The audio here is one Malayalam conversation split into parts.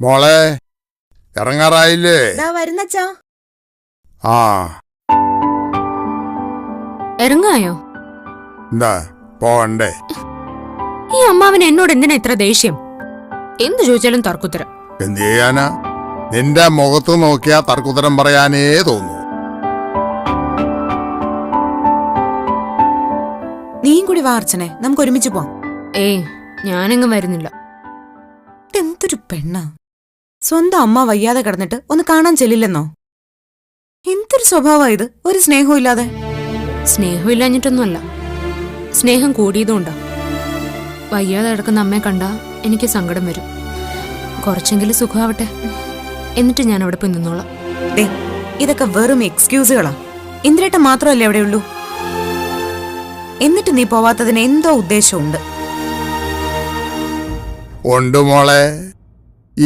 മോളെ ഇറങ്ങാറായില്ലേ? വരുന്നച്ചാ. ആ. ഇറങ്ങായോ? എന്താ പോവണ്ടേ ഈ അമ്മാവിന് എന്നോട് എന്തിനാ ഇത്ര ദേഷ്യം? എന്ത് ചോദിച്ചാലും തർക്കുത്തരം. എന്ത് ചെയ്യാനാ? നിന്റെ മുഖത്ത് നോക്കിയാ തർക്കുത്തരം പറയാനേ തോന്നു. നീയും കൂടി വാർച്ചനെ നമുക്ക് ഒരുമിച്ച് പോവാം. ഏയ് ഞാനെങ്ങും വരുന്നില്ല. എന്തൊരു പെണ്ണാ. സ്വന്തം അമ്മ വയ്യാതെ കിടന്നിട്ട് ഒന്ന് കാണാൻ ചെല്ലില്ലെന്നോ? എന്തൊരു സ്വഭാവമാണ് ഇത്? ഒരു സ്നേഹവും ഇല്ലാതെ. സ്നേഹമില്ലാഞ്ഞിട്ടൊന്നുമല്ല. സ്നേഹം കൂടിയതുകൊണ്ടാ. വയ്യാതെ കിടക്കുന്ന അമ്മയെ കണ്ടാ എനിക്ക് സങ്കടം വരും. കുറച്ചെങ്കിലും സുഖമാവട്ടെ. എന്നിട്ട് ഞാൻ അവിടെ പോയി നിന്നോളാം. ദേ ഇതൊക്കെ വെറും എക്സ്ക്യൂസുകളാ. ഇന്ദ്രേട്ട മാത്രമല്ലേ അവിടെയുള്ളൂ എന്നിട്ട് നീ പോവാത്തതിന് എന്തോ ഉദ്ദേശമുണ്ട്. ഉണ്ട് മോളെ.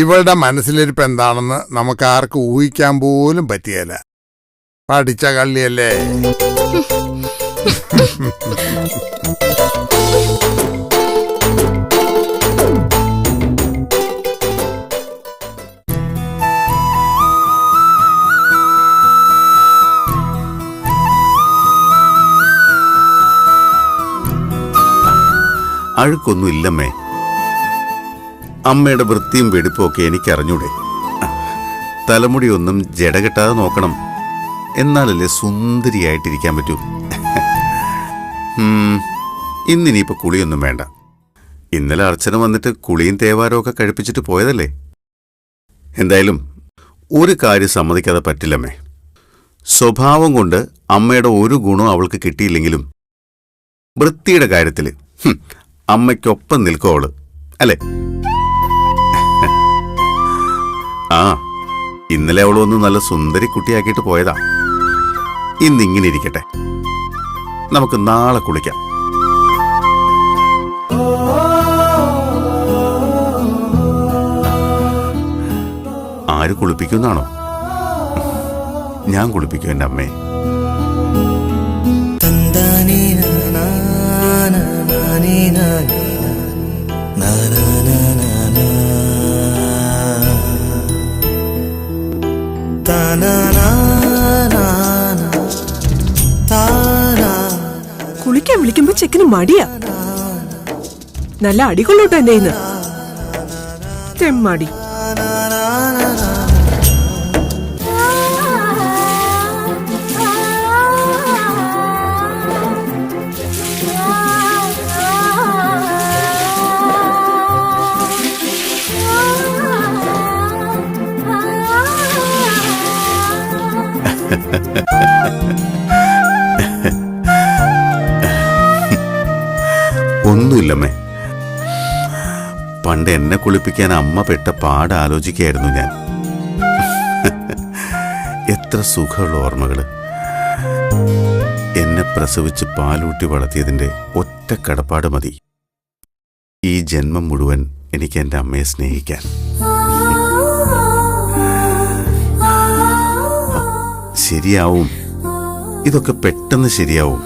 ഇവളുടെ മനസ്സിലിരിപ്പ് എന്താണെന്ന് നമുക്ക് ആർക്കും ഊഹിക്കാൻ പോലും പറ്റിയല്ല പഠിച്ച കള്ളിയല്ലേ? അഴുക്കൊന്നും ഇല്ലമ്മേ. അമ്മയുടെ വൃത്തിയും വെടിപ്പും ഒക്കെ എനിക്കറിഞ്ഞൂടെ. തലമുടിയൊന്നും ജടകെട്ടാതെ നോക്കണം. എന്നാലല്ലേ സുന്ദരിയായിട്ടിരിക്കാൻ പറ്റൂ. ഇന്നിനിയിപ്പോൾ ഇന്നിനിയിപ്പോ കുളിയൊന്നും വേണ്ട. ഇന്നലെ അർച്ചന വന്നിട്ട് കുളിയും തേവാരവും ഒക്കെ കഴിപ്പിച്ചിട്ട് പോയതല്ലേ? എന്തായാലും ഒരു കാര്യം സമ്മതിക്കാതെ പറ്റില്ലമ്മേ. സ്വഭാവം കൊണ്ട് അമ്മയുടെ ഒരു ഗുണവും അവൾക്ക് കിട്ടിയില്ലെങ്കിലും വൃത്തിയുടെ കാര്യത്തിൽ അമ്മയ്ക്കൊപ്പം നിൽക്കും അവൾ അല്ലേ? ആ ഇന്നലെ അവളൊന്ന് നല്ല സുന്ദരി കുട്ടിയാക്കിയിട്ട് പോയതാ ഇന്നിങ്ങനെ ഇരിക്കട്ടെ നമുക്ക് നാളെ കുളിക്കാം ആര് കുളിപ്പിക്കുന്നാണോ ഞാൻ കുളിപ്പിക്കും എന്റെ അമ്മയെ തന്താനീന നാനാ നാനേ നാനേ നാനാ കുളിക്കാൻ വിളിക്കുമ്പോ ചെക്കന് മടിയാ. നല്ല അടികൊള്ളൂട്ടോ എന്റെ ഇന്ന്. ഒന്നുമില്ലമ്മേ. പണ്ട് എന്നെ കുളിപ്പിക്കാൻ അമ്മ പെട്ട പാട് ആലോചിക്കായിരുന്നു ഞാൻ. എത്ര സുഖമുള്ള ഓർമ്മകൾ. എന്നെ പ്രസവിച്ച് പാലൂട്ടി വളർത്തിയതിന്റെ ഒറ്റ കടപ്പാട് മതി. ഈ ജന്മം മുഴുവൻ എനിക്ക് എന്റെ അമ്മയെ സ്നേഹിക്കാൻ. ശരിയാവും. ഇതൊക്കെ പെട്ടെന്ന് ശരിയാവും.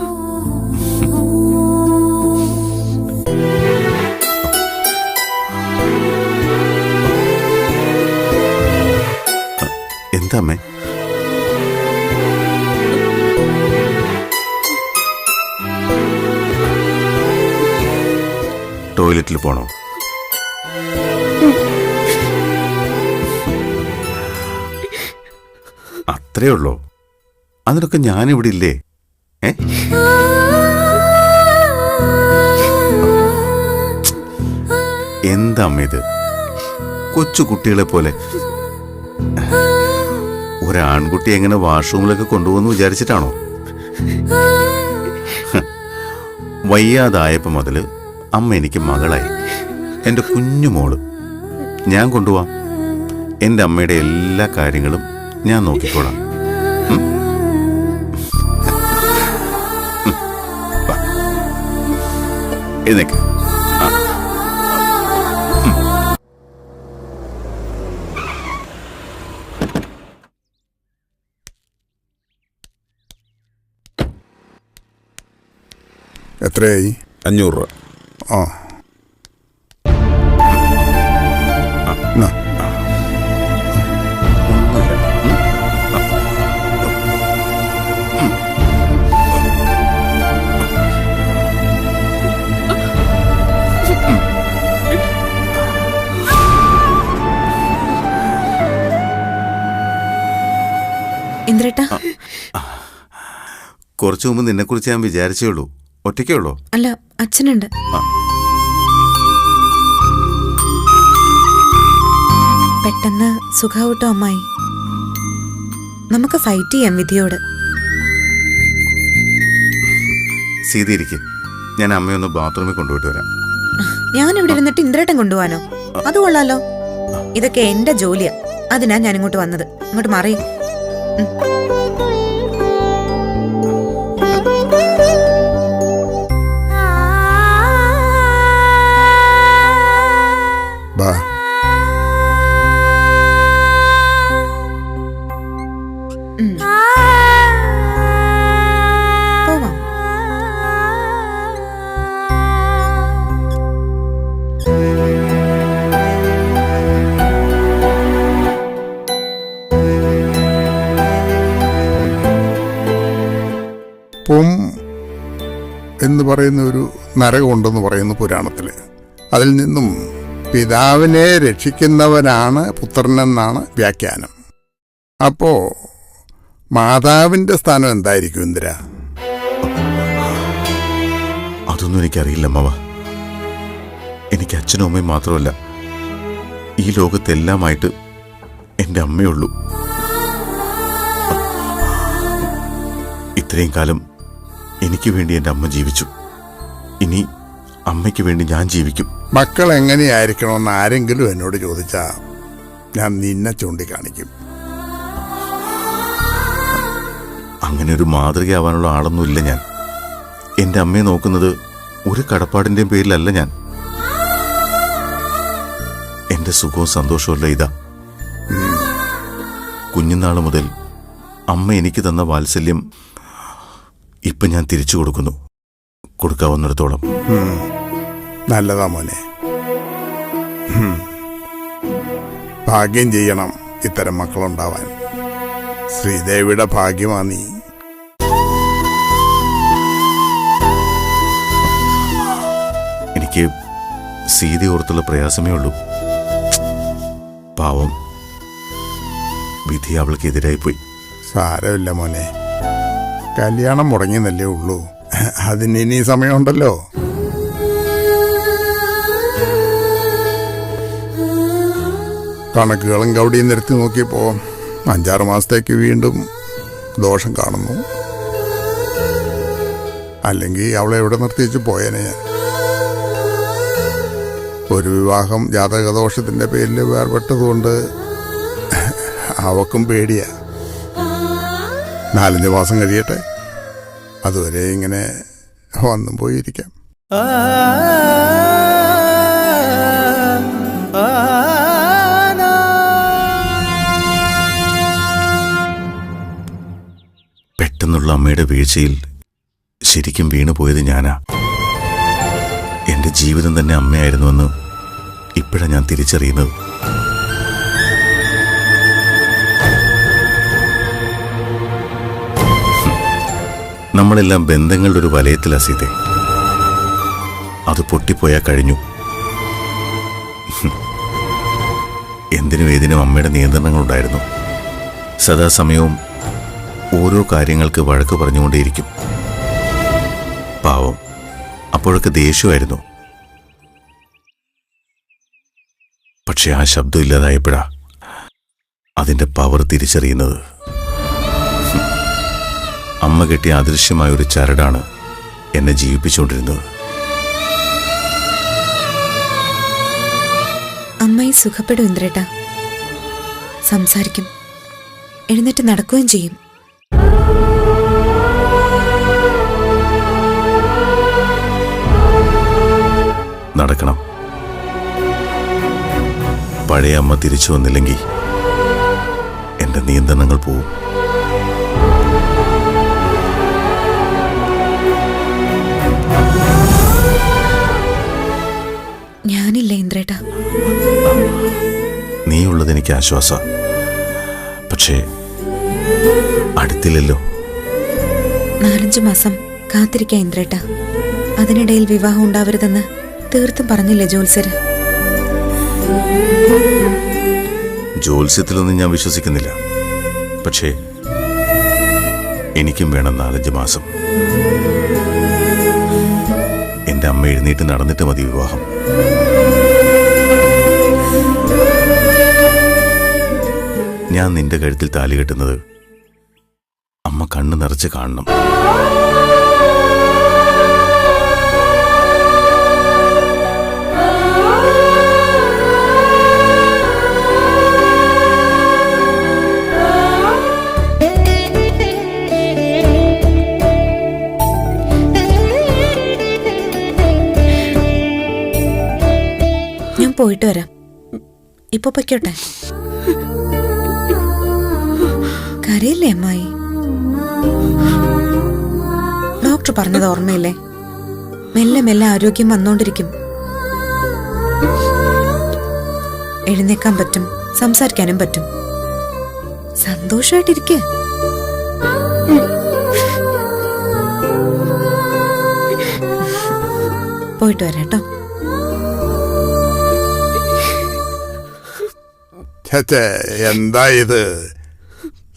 അതിനൊക്കെ ഞാനിവിടെ ഇല്ലേ? ഏ? എന്താ ഇത്? കൊച്ചു കുട്ടികളെ പോലെ. ഒരാൺകുട്ടി എങ്ങനെ വാഷ്റൂമിലൊക്കെ കൊണ്ടുപോകുന്നു വിചാരിച്ചിട്ടാണോ? വയ്യാതായപ്പോൾ വയ്യാതായപ്പോ മുതൽ അമ്മ എനിക്ക് മകളായി. എന്റെ കുഞ്ഞു മോൾ. ഞാൻ കൊണ്ടുപോവാം. എന്റെ അമ്മയുടെ എല്ലാ കാര്യങ്ങളും ഞാൻ നോക്കിക്കോളാം. എഴുന്നേക്ക്. എത്രയായി? അഞ്ഞൂറ് രൂപ. ആ. കുറച്ചു മുമ്പ് നിന്നെക്കുറിച്ച് ഞാൻ വിചാരിച്ചേ ഉള്ളൂ. ഒറ്റയ്ക്കേ ഉള്ളൂ? അല്ല അച്ഛനുണ്ട്. പെട്ടെന്ന് സുഖാവട്ടോ അമ്മായി. നമുക്ക് ഫൈറ്റ് ചെയ്യാം വിധിയോട്. സീതി ഇരിക്കെ. ഞാൻ അമ്മയൊന്ന് ബാത്റൂമിൽ കൊണ്ടുപോയിട്ട് വരാം. ഞാൻ ഇവിടെ ഇരുന്നിട്ട് ഇന്ദ്രേട്ടൻ കൊണ്ടുപോവാനോ അത് കൊള്ളാലോ. ഇതൊക്കെ എന്റെ ജോലിയാ. അതിനാ ഞാൻ ഇങ്ങോട്ട് വന്നത്. ഇങ്ങോട്ട് മാറി. പറയുന്ന ഒരു നരകമുണ്ടെന്ന് പറയുന്നു പുരാണത്തിൽ അതിൽ നിന്നും പിതാവിനെ രക്ഷിക്കുന്നവനാണ് പുത്രനെന്നാണ് വ്യാഖ്യാനം. അപ്പോ മാതാവിന്റെ സ്ഥാനം എന്തായിരിക്കും ഇന്ദിര? അതൊന്നും എനിക്കറിയില്ല അമ്മവ. എനിക്ക് അച്ഛനും അമ്മയും മാത്രമല്ല ഈ ലോകത്തെല്ലാമായിട്ട് എന്റെ അമ്മയുള്ളൂ. ഇത്രയും കാലം എനിക്ക് വേണ്ടി എന്റെ അമ്മ ജീവിച്ചു. ഇനി അമ്മയ്ക്ക് വേണ്ടി ഞാൻ ജീവിക്കും. മക്കൾ എങ്ങനെയായിരിക്കണമെന്ന് ആരെങ്കിലും എന്നോട് ചോദിച്ചാൽ ഞാൻ നിന്നെ ചൂണ്ടിക്കാണിക്കും. അങ്ങനെ ഒരു മാതൃകയാവാനുള്ള ആളൊന്നുമില്ല ഞാൻ. എന്റെ അമ്മയെ നോക്കുന്നത് ഒരു കടപ്പാടിന്റെയും പേരിലല്ല ഞാൻ. എന്റെ സുഖവും സന്തോഷവുമല്ല ഇതാ. കുഞ്ഞുനാൾ മുതൽ അമ്മ എനിക്ക് തന്ന വാത്സല്യം ഇപ്പം ഞാൻ തിരിച്ചു കൊടുക്കുന്നു. കൊടുക്കാവുന്നിടത്തോളം. നല്ലതാ മോനെ. ഭാഗ്യം ചെയ്യണം ഇത്തരം മക്കളുണ്ടാവാൻ. ശ്രീദേവിയുടെ ഭാഗ്യമാ നീ. എനിക്ക് സീതി ഓർത്തുള്ള പ്രയാസമേ ഉള്ളൂ. പാവം. വിധി അവൾക്കെതിരായി പോയി സാരമില്ല മോനെ. കല്യാണം മുടങ്ങിയെന്നല്ലേ ഉള്ളൂ. അതിന് ഇനി സമയമുണ്ടല്ലോ. കണക്കുകളും കവിടിയും നിരത്തി നോക്കിയപ്പോ അഞ്ചാറ് മാസത്തേക്ക് വീണ്ടും ദോഷം കാണുന്നു. അല്ലെങ്കിൽ അവളെ എവിടെ നിർത്തിച്ച് പോയേനെ ഞാൻ. ഒരു വിവാഹം ജാതകദോഷത്തിന്റെ പേരിൽ വേർപെട്ടതുകൊണ്ട് അവക്കും പേടിയാ. നാലഞ്ച് മാസം കഴിയട്ടെ അതുവരെ ഇങ്ങനെ വന്നു പോയിരിക്കാം പെട്ടെന്നുള്ള അമ്മയുടെ വീഴ്ചയിൽ ശരിക്കും വീണുപോയത് ഞാനാ എന്റെ ജീവിതം തന്നെ അമ്മയായിരുന്നുവെന്ന് ഇപ്പോഴാണ് ഞാൻ തിരിച്ചറിയുന്നത് നമ്മളെല്ലാം ബന്ധങ്ങളുടെ ഒരു വലയത്തിലാ സീതേ അത് പൊട്ടിപ്പോയാൽ കഴിഞ്ഞു. എന്തിനും ഏതിനും അമ്മയുടെ നിയന്ത്രണങ്ങളുണ്ടായിരുന്നു. സദാസമയവും ഓരോ കാര്യങ്ങൾക്ക് വഴക്ക് പറഞ്ഞുകൊണ്ടേയിരിക്കും. പാവം. അപ്പോഴൊക്കെ ദേഷ്യമായിരുന്നു. പക്ഷെ ആ ശബ്ദം ഇല്ലാതായപ്പോഴാ അതിന്റെ പവർ തിരിച്ചറിയുന്നത്. അമ്മ കെട്ടിയ അദൃശ്യമായ ഒരു ചരടാണ് എന്നെ ജീവിപ്പിച്ചുകൊണ്ടിരുന്നത്. അമ്മായി സുഖപ്പെടും ഇന്ദ്രേട്ട. സംസാരിക്കും. എഴുന്നേറ്റ് നടക്കുകയും ചെയ്യും. നടക്കണം. പഴയ അമ്മ തിരിച്ചു വന്നില്ലെങ്കിൽ എന്റെ നിയന്ത്രണങ്ങൾ പോവും. നീയുള്ളത് എനിക്ക് ആശ്വാസ. പക്ഷേ അടുത്തില്ലല്ലോ. നാലഞ്ചു മാസം കാത്തിരിക്കാം ഇന്ദ്രേട്ട. അതിനിടയിൽ വിവാഹം ഉണ്ടാവരുതെന്ന് തീർത്തും പറഞ്ഞില്ലേ ജോത്സര് ജോത്സ്യത്തിലൊന്നും ഞാൻ വിശ്വസിക്കുന്നില്ല. പക്ഷേ എനിക്കും വേണം നാലഞ്ച് മാസം. എന്റെ അമ്മ എഴുന്നേറ്റ് നടന്നിട്ട് മതി വിവാഹം. ഞാൻ നിന്റെ കഴുത്തിൽ താലി കെട്ടുന്നത് അമ്മ കണ്ണു നിറച്ച് കാണണം. ഞാൻ പോയിട്ട് വരാം. ഇപ്പൊ പൊയ്ക്കോട്ടെ? കരയില്ലേ അമ്മായി? ഡോക്ടർ പറഞ്ഞത് ഓർമ്മയില്ലേ? മെല്ലെ മെല്ലെ ആരോഗ്യം വന്നോണ്ടിരിക്കും. എഴുന്നേക്കാൻ പറ്റും സംസാരിക്കാനും പറ്റും. സന്തോഷമായിട്ടിരിക്കേ പോയിട്ട് വരാം കേട്ടോ. എന്താ ഇത്?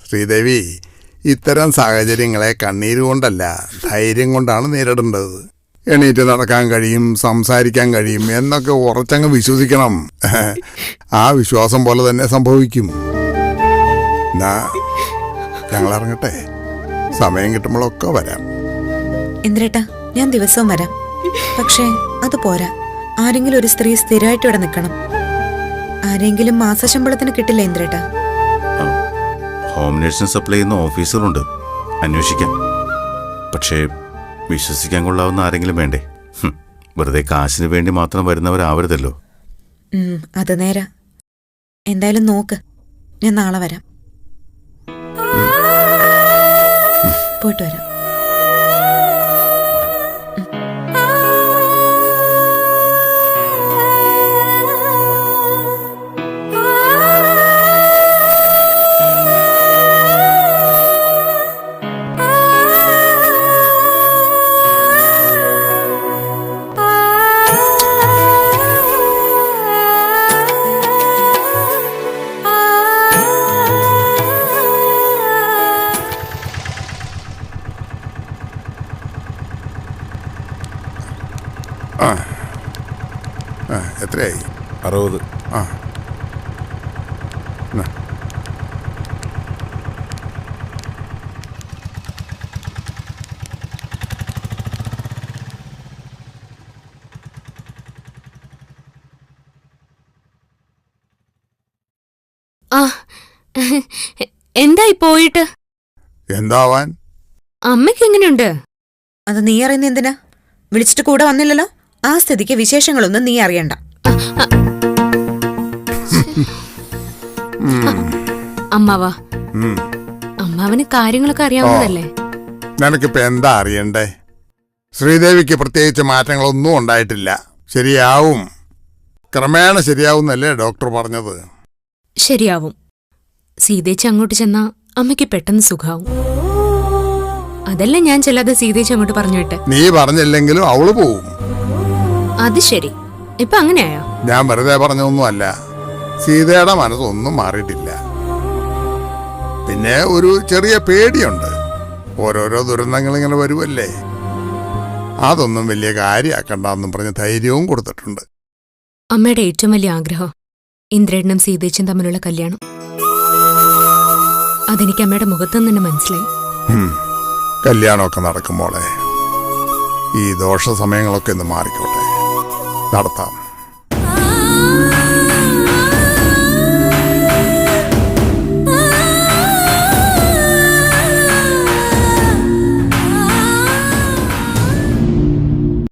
ശ്രീദേവി ഇത്തരം സാഹചര്യങ്ങളെ കണ്ണീര് കൊണ്ടല്ല ധൈര്യം കൊണ്ടാണ് നേരിടേണ്ടത്. എണീറ്റ് നടക്കാൻ കഴിയും സംസാരിക്കാൻ കഴിയും എന്നൊക്കെ ഉറച്ചങ്ങ് വിശ്വസിക്കണം. ആ വിശ്വാസം പോലെ തന്നെ സംഭവിക്കും. ഞങ്ങൾ ഇറങ്ങട്ടെ സമയം കിട്ടുമ്പോഴൊക്കെ വരാം. എന്തിരേട്ടാ? ഞാൻ ദിവസവും വരാം. പക്ഷേ അത് പോരാ. ആരെങ്കിലും ഒരു സ്ത്രീ സ്ഥിരമായിട്ട് ഇവിടെ നിൽക്കണം. ആരെങ്കിലും മാസശമ്പളത്തിന് കിട്ടില്ല എന്തിരേട്ടാ ഹോം നേഴ്സിന് സപ്ലൈ ചെയ്യുന്ന ഓഫീസറുണ്ട് അന്വേഷിക്കാം. പക്ഷേ വിശ്വസിക്കാൻ കൊള്ളാവുന്ന ആരെങ്കിലും വേണ്ടേ? വെറുതെ കാശിന് വേണ്ടി മാത്രം വരുന്നവരാവരുതല്ലോ. അത് നേരാ. എന്തായാലും നോക്ക്. ഞാൻ നാളെ വരാം. പോയിട്ട് വരാം. എത്രയായി അറുപത്. ആ. എന്തായി പോയിട്ട്? എന്താവാൻ? അമ്മയ്ക്ക് എങ്ങനെയുണ്ട്? അത് നീ അറിയുന്ന എന്തിനാ? വിളിച്ചിട്ട് കൂടെ വന്നില്ലല്ലോ? ആ സ്ഥിതിക്ക് വിശേഷങ്ങളൊന്നും നീ അറിയണ്ട. അമ്മാവാ. അമ്മാവന് കാര്യങ്ങളൊക്കെ അറിയാവുന്നതല്ലേ? നിനക്കിപ്പോ എന്താ അറിയണ്ടേ? ശ്രീദേവിക്ക് പ്രത്യേകിച്ച് മാറ്റങ്ങളൊന്നും ഉണ്ടായിട്ടില്ല. ശരിയാവും. ക്രമേണ ശരിയാവുന്നല്ലേ ഡോക്ടർ പറഞ്ഞത്? ശരിയാവും. സീതേച്ചി അങ്ങോട്ട് ചെന്നാ അമ്മയ്ക്ക് പെട്ടെന്ന് സുഖാവും. അതല്ല ഞാൻ ചെല്ലാതെ സീതേച്ചി അങ്ങോട്ട് പറഞ്ഞു വിട്ടെ. നീ പറഞ്ഞില്ലെങ്കിലും അവൾ പോവും. അത് ശരി. ഇപ്പൊ അങ്ങനെയായോ? ഞാൻ വെറുതെ പറഞ്ഞൊന്നുമല്ല സീതയുടെ മനസ്സൊന്നും മാറിയിട്ടില്ല. പിന്നെ ഒരു ചെറിയ പേടിയുണ്ട്. ഓരോരോ ദുരന്തങ്ങൾ ഇങ്ങനെ വരുമല്ലേ അതൊന്നും വലിയ കാര്യമാക്കണ്ടെന്നും പറഞ്ഞ് ധൈര്യവും കൊടുത്തിട്ടുണ്ട്. അമ്മയുടെ ഏറ്റവും വലിയ ആഗ്രഹം ഇന്ദ്രനും സീതേച്ചും തമ്മിലുള്ള കല്യാണം. അതെനിക്ക് അമ്മയുടെ മുഖത്തുനിന്ന് തന്നെ മനസ്സിലായി. കല്യാണമൊക്കെ നടക്കുമ്പോളെ ഈ ദോഷ സമയങ്ങളൊക്കെ ഒന്ന് മാറിക്കോട്ടെ. നടത്താം.